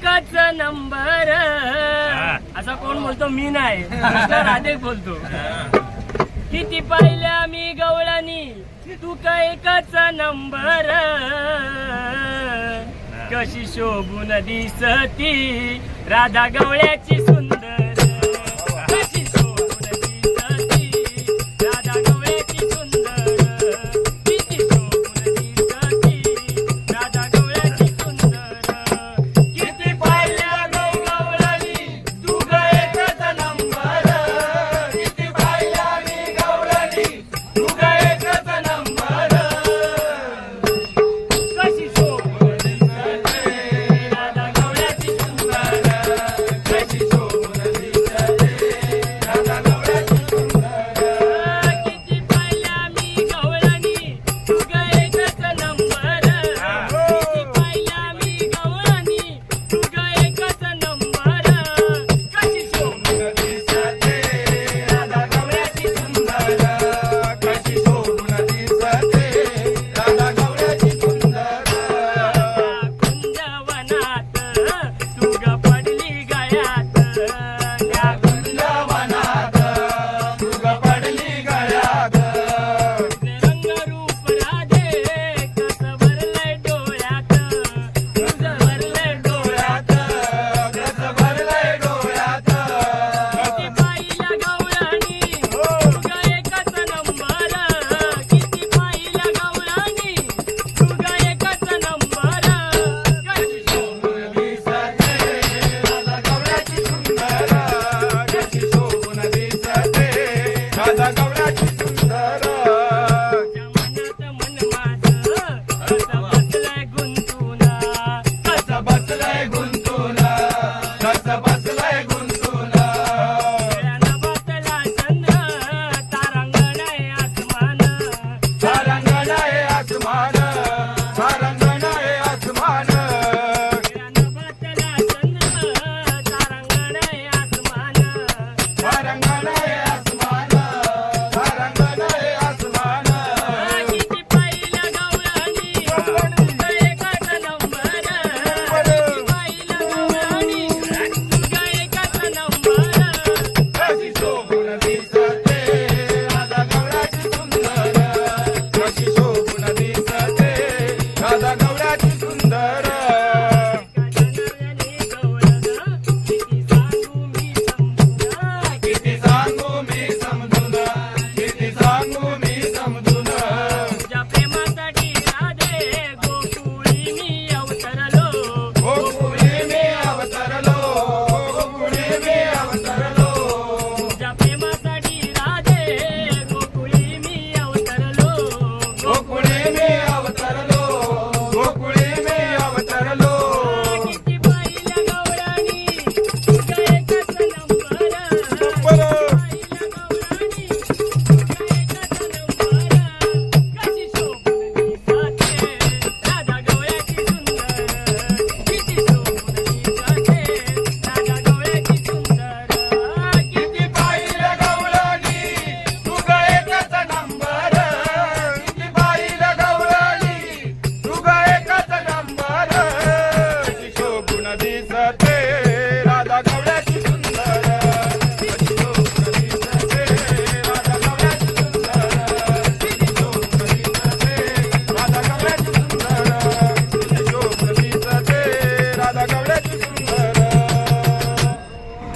एकच नंबर. असा कोण बोलतो? मी नाही. राधे बोलतो. किती पाहिल्या मी गवळणी तू का एकच नंबर. कशी शोभून दिसती? राधा गवळ्याची सुंदर